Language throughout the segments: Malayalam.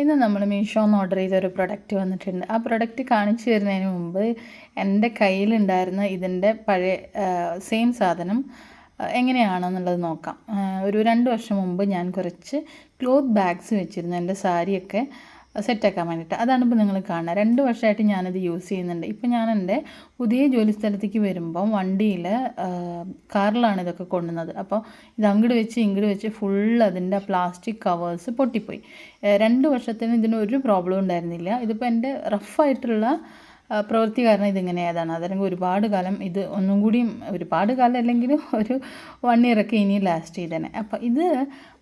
ഇന്ന് നമ്മൾ മീഷോന്ന് ഓർഡർ ചെയ്ത ഒരു പ്രൊഡക്റ്റ് വന്നിട്ടുണ്ട്. ആ പ്രൊഡക്റ്റ് കാണിച്ചു തരുന്നതിന് മുമ്പ് എന്റെ കയ്യിലുണ്ടായിരുന്ന ഇതിന്റെ പഴയ സെയിം സാധനം എങ്ങനെയാണെന്നുള്ളത് നോക്കാം. ഒരു രണ്ട് വർഷം മുമ്പ് ഞാൻ കുറച്ച് ക്ലോത്ത് ബാഗ്സ് വെച്ചിരുന്നു. എന്റെ സാരിയൊക്കെ സെറ്റാക്കാൻ വേണ്ടിയിട്ട്. അതാണ് ഇപ്പോൾ നിങ്ങൾ കാണുന്നത്. രണ്ട് വർഷമായിട്ട് ഞാനത് യൂസ് ചെയ്യുന്നുണ്ട്. ഇപ്പോൾ ഞാൻ എന്റെ പുതിയ ജോലി സ്ഥലത്തേക്ക് വരുമ്പം വണ്ടിയിൽ കാറിലാണ് ഇതൊക്കെ കൊണ്ടുവന്നത്. അപ്പോൾ ഇത് അങ്ങോട്ട് വെച്ച് ഇങ്ങോട്ട് വെച്ച് ഫുൾ അതിന്റെ പ്ലാസ്റ്റിക് കവേഴ്സ് പൊട്ടിപ്പോയി. രണ്ട് വർഷത്തിന് ഇതിന് ഒരു പ്രോബ്ലം ഉണ്ടായിരുന്നില്ല. ഇതിപ്പോൾ എന്റെ റഫായിട്ടുള്ള പ്രവൃത്തി കാരണം ഇതിങ്ങനെ ഏതാണ് അതല്ലെങ്കിൽ ഒരുപാട് കാലം ഇത് ഒന്നും കൂടിയും ഒരുപാട് കാലം അല്ലെങ്കിലും ഒരു വൺ ഇയറൊക്കെ ഇനി ലാസ്റ്റ് ചെയ്തേനെ. അപ്പോൾ ഇത്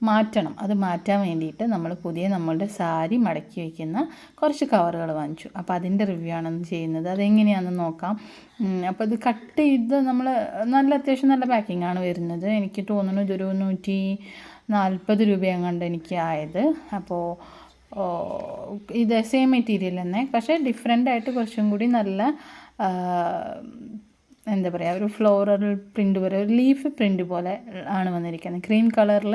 മാറ്റണം. അത് മാറ്റാൻ വേണ്ടിയിട്ട് നമ്മൾ പുതിയ നമ്മളുടെ സാരി മടക്കി വയ്ക്കുന്ന കുറച്ച് കവറുകൾ വാങ്ങിച്ചു. അപ്പോൾ അതിന്റെ റിവ്യൂ ആണ് ചെയ്യുന്നത്. അതെങ്ങനെയാണെന്ന് നോക്കാം. അപ്പോൾ ഇത് കട്ട് ചെയ്ത് നമ്മൾ നല്ല അത്യാവശ്യം നല്ല പാക്കിംഗ് ആണ് വരുന്നത്. എനിക്ക് തോന്നുന്നു ഇതൊരു നൂറ്റി നാൽപ്പത് രൂപയെങ്ങാണ്ട് എനിക്ക് ആയത്. അപ്പോൾ ഇത് സെയിം മെറ്റീരിയൽ തന്നെ. പക്ഷേ ഡിഫറെന്റ് ആയിട്ട് കുറച്ചും കൂടി നല്ല എന്താ പറയുക ഒരു ഫ്ലോറൽ പ്രിന്റ് പോലെ ഒരു ലീഫ് പ്രിന്റ് പോലെ ആണ് വന്നിരിക്കുന്നത്. ക്രീം കളറിൽ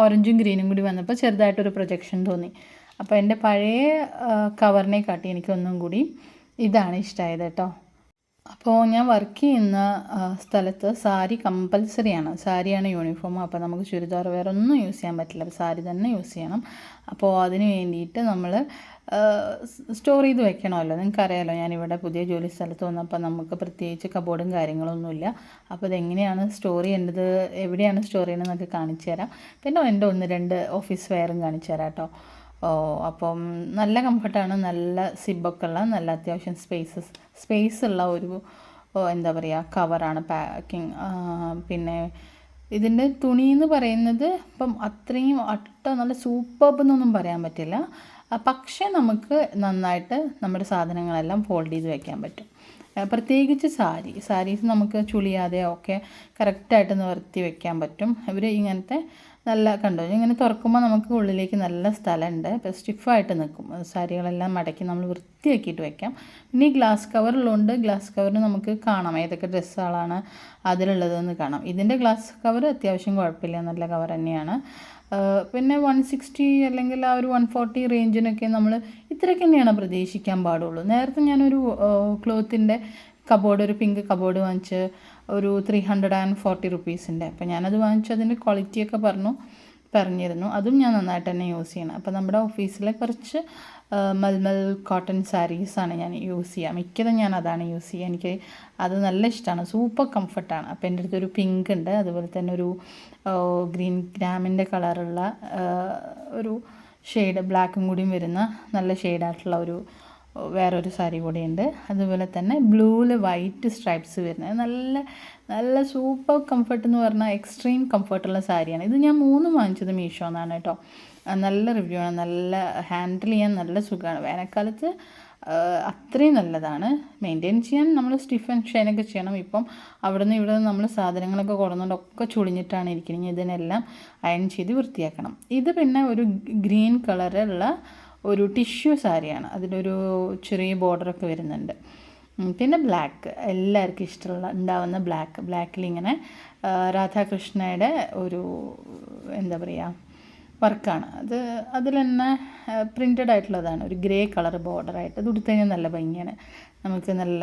ഓറഞ്ചും ഗ്രീനും കൂടി വന്നപ്പോൾ ചെറുതായിട്ടൊരു പ്രൊജക്ഷൻ തോന്നി. അപ്പോൾ എന്റെ പഴയ കവറിനെ കാട്ടി എനിക്കൊന്നും കൂടി ഇതാണ് ഇഷ്ടമായത് കേട്ടോ. അപ്പോൾ ഞാൻ വർക്ക് ചെയ്യുന്ന സ്ഥലത്ത് സാരി കമ്പൽസറിയാണ് സാരിയാണ് യൂണിഫോം അപ്പോൾ നമുക്ക് ചുരിദാർ വേറെ ഒന്നും യൂസ് ചെയ്യാൻ പറ്റില്ല. സാരി തന്നെ യൂസ് ചെയ്യണം. അപ്പോൾ അതിന് വേണ്ടിയിട്ട് നമ്മൾ സ്റ്റോർ ചെയ്ത് വെക്കണമല്ലോ. നിങ്ങൾക്കറിയാലോ ഞാനിവിടെ പുതിയ ജോലി സ്ഥലത്ത് വന്നപ്പോൾ നമുക്ക് പ്രത്യേകിച്ച് കബോർഡും കാര്യങ്ങളൊന്നുമില്ല അപ്പോൾ ഇതെങ്ങനെയാണ് സ്റ്റോർ ചെയ്യേണ്ടത് എവിടെയാണ് സ്റ്റോർ ചെയ്യണമെന്ന് എന്നൊക്കെ കാണിച്ചു തരാം. പിന്നെ എന്റെ ഒന്ന് രണ്ട് ഓഫീസ് വെയറും കാണിച്ചു തരാം കേട്ടോ. അപ്പം നല്ല കംഫർട്ടാണ് നല്ല സിബൊക്കെ ഉള്ള നല്ല അത്യാവശ്യം സ്പേസസ് സ്പേസ് ഉള്ള ഒരു ഓ, എന്താ പറയുക കവറാണ് പാക്കിങ് പിന്നെ ഇതിന്റെ തുണി എന്ന് പറയുന്നത് ഇപ്പം അത്രയും അട്ട നല്ല സൂപ്പർബ് എന്നൊന്നും പറയാൻ പറ്റില്ല. പക്ഷേ നമുക്ക് നന്നായിട്ട് നമ്മുടെ സാധനങ്ങളെല്ലാം ഫോൾഡ് ചെയ്ത് വയ്ക്കാൻ പറ്റും. പ്രത്യേകിച്ച് സാരി സാരീസ് നമുക്ക് ചുളിയാതെ ഒക്കെ കറക്റ്റായിട്ട് നിവർത്തി വയ്ക്കാൻ പറ്റും. ഇവർ ഇങ്ങനത്തെ നല്ല കണ്ടോ? ഇങ്ങനെ തുറക്കുമ്പോൾ നമുക്ക് ഉള്ളിലേക്ക് നല്ല സ്ഥലമുണ്ട് ഇപ്പോൾ സ്റ്റിഫായിട്ട് നിൽക്കും സാരികളെല്ലാം മടക്കി നമ്മൾ വൃത്തിയാക്കിയിട്ട് വെക്കാം. പിന്നെ ഈ ഗ്ലാസ് കവറുള്ളതുകൊണ്ട് ഗ്ലാസ് കവറിന് നമുക്ക് കാണാം. ഏതൊക്കെ ഡ്രസ്സുകളാണ് അതിലുള്ളതെന്ന് കാണാം. ഇതിന്റെ ഗ്ലാസ് കവർ അത്യാവശ്യം കുഴപ്പമില്ല. നല്ല കവർ തന്നെയാണ്. പിന്നെ വൺ സിക്സ്റ്റി അല്ലെങ്കിൽ ആ ഒരു വൺ ഫോർട്ടി റേഞ്ചിനൊക്കെ നമ്മൾ ഇത്രയൊക്കെ തന്നെയാണ് പ്രതീക്ഷിക്കാൻ പാടുള്ളൂ. നേരത്തെ ഞാനൊരു ക്ലോത്തിന്റെ കബോർഡ് ഒരു പിങ്ക് കബോർഡ് വാങ്ങിച്ച് ഒരു ത്രീ ഹൺഡ്രഡ് ആൻഡ് ഫോർട്ടി റുപ്പീസിന്റെ അപ്പോൾ ഞാനത് വാങ്ങിച്ചു അതിന്റെ ക്വാളിറ്റിയൊക്കെ പറഞ്ഞു പറഞ്ഞിരുന്നു. അതും ഞാൻ നന്നായിട്ട് തന്നെ യൂസ് ചെയ്യണം. അപ്പോൾ നമ്മുടെ ഓഫീസിലെ കുറച്ച് മൽമൽ കോട്ടൺ സാരീസാണ് ഞാൻ യൂസ് ചെയ്യുക. മിക്കതും ഞാൻ അതാണ് യൂസ് ചെയ്യുക. എനിക്ക് അത് നല്ല ഇഷ്ടമാണ്. സൂപ്പർ കംഫർട്ടാണ് അപ്പോൾ എന്റെ അടുത്തൊരു പിങ്ക് ഉണ്ട്. അതുപോലെ തന്നെ ഒരു ഗ്രീൻ ഗ്രാമിന്റെ കളറുള്ള ഒരു ഷെയ്ഡ് ബ്ലാക്കും കൂടിയും വരുന്ന നല്ല ഷെയ്ഡായിട്ടുള്ള ഒരു വേറൊരു സാരി കൂടിയുണ്ട്. അതുപോലെ തന്നെ ബ്ലൂവിൽ വൈറ്റ് സ്ട്രൈപ്സ് വരുന്നത്. നല്ല നല്ല സൂപ്പർ കംഫർട്ട് എന്ന് പറഞ്ഞാൽ എക്സ്ട്രീം കംഫർട്ടുള്ള സാരിയാണ്. ഇത് ഞാൻ മൂന്ന് വാങ്ങിച്ചത് മീഷോ എന്നാണ് കേട്ടോ. നല്ല റിവ്യൂ ആണ്. നല്ല ഹാൻഡിൽ ചെയ്യാൻ നല്ല സുഖമാണ്. വേനൽക്കാലത്ത് അത്രയും നല്ലതാണ്. മെയിന്റെയിൻ ചെയ്യാൻ നമ്മൾ സ്റ്റിഫ് ആൻഡ് ഷൈനൊക്കെ ചെയ്യണം. ഇപ്പം അവിടെ നിന്ന് ഇവിടെ നിന്ന് നമ്മൾ സാധനങ്ങളൊക്കെ കൊടുന്നുകൊണ്ട് ഒക്കെ ചുളിഞ്ഞിട്ടാണ് ഇരിക്കുന്നത്. ഇതിനെല്ലാം അയൺ ചെയ്ത് വൃത്തിയാക്കണം. ഇത് പിന്നെ ഒരു ഗ്രീൻ കളറുള്ള ഒരു ടിഷ്യൂ സാരിയാണ്. അതിനൊരു ചെറിയ ബോർഡറൊക്കെ വരുന്നുണ്ട്. പിന്നെ ബ്ലാക്ക്. എല്ലാവർക്കും ഇഷ്ടമുള്ള ഉണ്ടാവുന്ന ബ്ലാക്ക്. ബ്ലാക്കിൽ ഇങ്ങനെ രാധാകൃഷ്ണയുടെ ഒരു എന്താ പറയുക വർക്കാണ്. അത് അതിൽ തന്നെ പ്രിന്റഡ് ആയിട്ടുള്ളതാണ്. ഒരു ഗ്രേ കളർ ബോർഡറായിട്ട്. അത് ഉടുത്ത് കഴിഞ്ഞാൽ നല്ല ഭംഗിയാണ്. നമുക്ക് നല്ല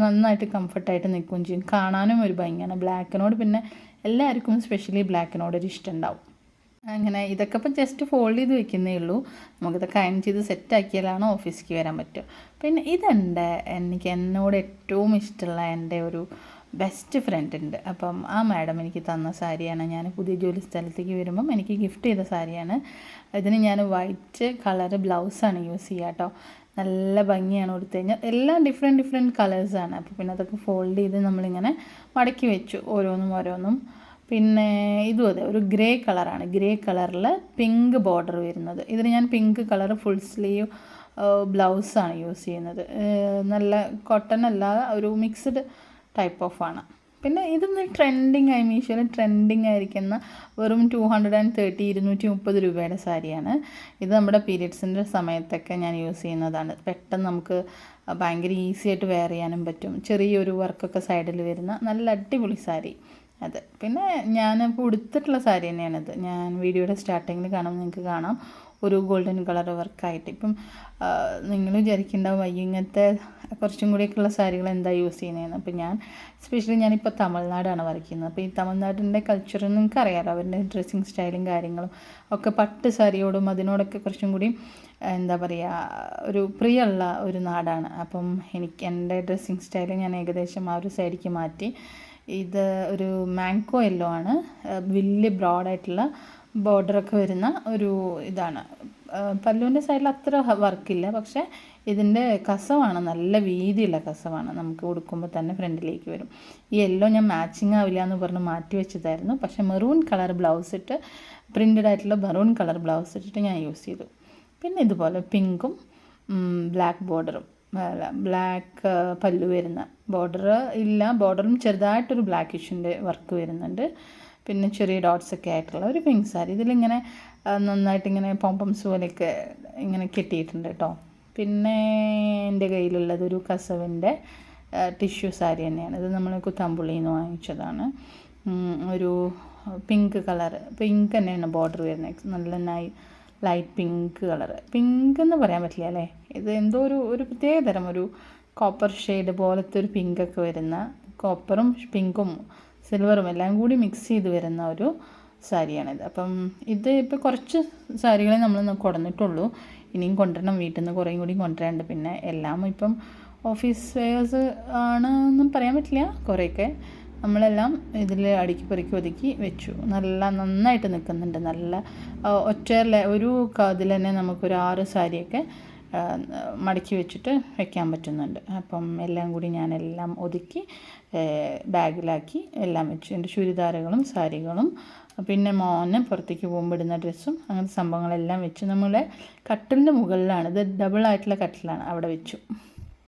നന്നായിട്ട് കംഫർട്ടായിട്ട് നിൽക്കുകയും ചെയ്യും. കാണാനും ഒരു ഭംഗിയാണ്. ബ്ലാക്കിനോട് പിന്നെ എല്ലാവർക്കും സ്പെഷ്യലി ബ്ലാക്കിനോട് ഒരു ഇഷ്ടം ഉണ്ടാവും. അങ്ങനെ ഇതൊക്കെ ഇപ്പം ജസ്റ്റ് ഫോൾഡ് ചെയ്ത് വെക്കുന്നേ ഉള്ളൂ. നമുക്കിതൊക്കെ അയൺ ചെയ്ത് സെറ്റ് ആക്കിയാലാണ് ഓഫീസിലേക്ക് വരാൻ പറ്റുക. പിന്നെ ഇതെന്റെ എനിക്ക് എന്നോട് ഏറ്റവും ഇഷ്ടമുള്ള എന്റെ ഒരു ബെസ്റ്റ് ഫ്രണ്ട് ഉണ്ട്. അപ്പം ആ മാഡം എനിക്ക് തന്ന സാരിയാണ്. ഞാൻ പുതിയ ജോലി സ്ഥലത്തേക്ക് വരുമ്പം എനിക്ക് ഗിഫ്റ്റ് ചെയ്ത സാരിയാണ്. ഇതിന് ഞാൻ വൈറ്റ് കളർ ബ്ലൗസാണ് യൂസ് ചെയ്യുക കേട്ടോ. നല്ല ഭംഗിയാണ് കൊടുത്തു കഴിഞ്ഞാൽ എല്ലാം ഡിഫറെന്റ് ഡിഫറെന്റ് കളേഴ്സാണ് അപ്പോൾ പിന്നെ അതൊക്കെ ഫോൾഡ് ചെയ്ത് നമ്മളിങ്ങനെ മടക്കി വെച്ചു. ഓരോന്നും ഓരോന്നും. പിന്നെ ഇതും അതെ ഒരു ഗ്രേ കളറാണ്. ഗ്രേ കളറിൽ പിങ്ക് ബോർഡർ വരുന്നത്. ഇതിന് ഞാൻ പിങ്ക് കളർ ഫുൾ സ്ലീവ് ബ്ലൗസാണ് യൂസ് ചെയ്യുന്നത്. നല്ല കോട്ടൺ അല്ല ഒരു മിക്സ്ഡ് ടൈപ്പ് ഓഫ് ആണ്. പിന്നെ ഇതൊന്ന് ട്രെൻഡിങ് ആയി മീഷോയിൽ ട്രെൻഡിങ് ആയിരിക്കുന്ന വെറും ടു ഹൺഡ്രഡ് ആൻഡ് തേർട്ടി ഇരുന്നൂറ്റി മുപ്പത് രൂപയുടെ സാരിയാണ്. ഇത് നമ്മുടെ പീരിയഡ്സിന്റെ സമയത്തൊക്കെ ഞാൻ യൂസ് ചെയ്യുന്നതാണ്. പെട്ടെന്ന് നമുക്ക് ഭയങ്കര ഈസി ആയിട്ട് വെയർ ചെയ്യാനും പറ്റും. ചെറിയൊരു വർക്കൊക്കെ സൈഡിൽ വരുന്ന നല്ല അടിപൊളി സാരി. അത്. പിന്നെ ഞാൻ ഞാനിപ്പോൾ ഉടുത്തിട്ടുള്ള സാരി തന്നെയാണിത്. ഞാൻ വീഡിയോയുടെ സ്റ്റാർട്ടിങ്ങിൽ കാണുമ്പോൾ നിങ്ങൾക്ക് കാണാം. ഒരു ഗോൾഡൻ കളർ വർക്കായിട്ട് ഇപ്പം നിങ്ങൾ വിചാരിക്കുന്നുണ്ടാവും അയ്യോ ഇങ്ങനത്തെ കുറച്ചും കൂടിയൊക്കെയുള്ള സാരികൾ എന്താ യൂസ് ചെയ്യുന്നതെന്ന് അപ്പോൾ ഞാൻ സ്പെഷ്യലി ഞാനിപ്പോൾ തമിഴ്നാടാണ് വർക്ക് ചെയ്യുന്നത്. അപ്പോൾ ഈ തമിഴ്നാടിന്റെ കൾച്ചർ നിങ്ങൾക്ക് അറിയാമല്ലോ അവരുടെ ഡ്രസ്സിങ് സ്റ്റൈലും കാര്യങ്ങളും. ഒക്കെ പട്ട് സാരിയോടും അതിനോടൊക്കെ കുറച്ചും കൂടി എന്താ പറയുക ഒരു പ്രിയമുള്ള ഒരു നാടാണ്. അപ്പം എനിക്ക് എന്റെ ഡ്രസ്സിങ് സ്റ്റൈൽ ഞാൻ ഏകദേശം ആ ഒരു സൈഡിലേക്ക് മാറ്റി. ഇത് ഒരു മാങ്കോ യെല്ലോ ആണ്. വലിയ ബ്രോഡായിട്ടുള്ള ബോർഡറൊക്കെ വരുന്ന ഒരു ഇതാണ്. പല്ലുവിന്റെ സൈഡിൽ അത്ര വർക്കില്ല പക്ഷേ ഇതിന്റെ കസവാണ് നല്ല വീതിയുള്ള കസവാണ് നമുക്ക് ഉടുക്കുമ്പോൾ തന്നെ ഫ്രണ്ടിലേക്ക് വരും. ഈ യെല്ലോ ഞാൻ മാച്ചിങ് ആവില്ല എന്ന് പറഞ്ഞ് മാറ്റി വെച്ചതായിരുന്നു. പക്ഷേ മെറൂൺ കളർ ബ്ലൗസ് ഇട്ട് പ്രിന്റഡ് ആയിട്ടുള്ള മെറൂൺ കളർ ബ്ലൗസ് ഇട്ടിട്ട് ഞാൻ യൂസ് ചെയ്തു. പിന്നെ ഇതുപോലെ പിങ്കും ബ്ലാക്ക് ബോർഡറും ബ്ലാക്ക് പല്ലു വരുന്ന. ബോർഡർ ഇല്ല ബോർഡറും ചെറുതായിട്ടൊരു ബ്ലാക്ക് ഇഷ്യൂന്റെ വർക്ക് വരുന്നുണ്ട്. പിന്നെ ചെറിയ ഡോട്ട്സ് ഒക്കെ ആയിട്ടുള്ള ഒരു പിങ്ക് സാരി ഇതിലിങ്ങനെ നന്നായിട്ട് ഇങ്ങനെ പോംപംസ് പോലെയൊക്കെ ഇങ്ങനെ കെട്ടിയിട്ടുണ്ട് കേട്ടോ പിന്നെ എന്റെ കയ്യിലുള്ളത് ഒരു കസവിന്റെ ടിഷ്യൂ സാരി തന്നെയാണ്. ഇത് നമ്മൾ കുത്താമ്പുള്ളിയിൽ നിന്ന് വാങ്ങിച്ചതാണ് ഒരു പിങ്ക് കളർ പിങ്ക് തന്നെയാണ് ബോർഡർ വരുന്നത്. നല്ല നൈ ലൈറ്റ് പിങ്ക് കളർ പിങ്ക് എന്ന് പറയാൻ പറ്റില്ല അല്ലേ? ഇത് എന്തോ ഒരു ഒരു പ്രത്യേക തരം ഒരു കോപ്പർ ഷെയ്ഡ് പോലത്തെ ഒരു പിങ്കൊക്കെ വരുന്ന കോപ്പറും പിങ്കും സിൽവറും എല്ലാം കൂടി മിക്സ് ചെയ്ത് വരുന്ന ഒരു സാരിയാണിത്. അപ്പം ഇത് ഇപ്പോൾ കുറച്ച് സാരികളെ നമ്മൾ കൊടന്നിട്ടുള്ളൂ. ഇനിയും കൊണ്ടുവരണം. വീട്ടിൽ നിന്ന് കുറേയും കൂടി കൊണ്ടുവരാണ്ട് പിന്നെ എല്ലാം ഇപ്പം ഓഫീസ് വെയേഴ്സ് ആണെന്നും പറയാൻ പറ്റില്ല കുറേയൊക്കെ. നമ്മളെല്ലാം ഇതിൽ അടുക്കി പെറുക്കി ഒതുക്കി വെച്ചു. നല്ല നന്നായിട്ട് നിൽക്കുന്നുണ്ട് നല്ല ഒറ്റ ഒരു കാതിൽ തന്നെ നമുക്കൊരു ആറ് സാരിയൊക്കെ മടക്കി വെച്ചിട്ട് വെക്കാൻ പറ്റുന്നുണ്ട്. അപ്പം എല്ലാം കൂടി ഞാനെല്ലാം ഒതുക്കി ബാഗിലാക്കി എല്ലാം വെച്ചു. എന്റെ ചുരിദാറുകളും സാരികളും പിന്നെ മോനെ പുറത്തേക്ക് പോകുമ്പോൾ ഇടുന്ന ഡ്രസ്സും അങ്ങനത്തെ സംഭവങ്ങളെല്ലാം വെച്ച് നമ്മളെ കട്ടിലിന്റെ മുകളിലാണ് ഇത് ഡബിൾ ആയിട്ടുള്ള കട്ടിലാണ് അവിടെ വെച്ചു.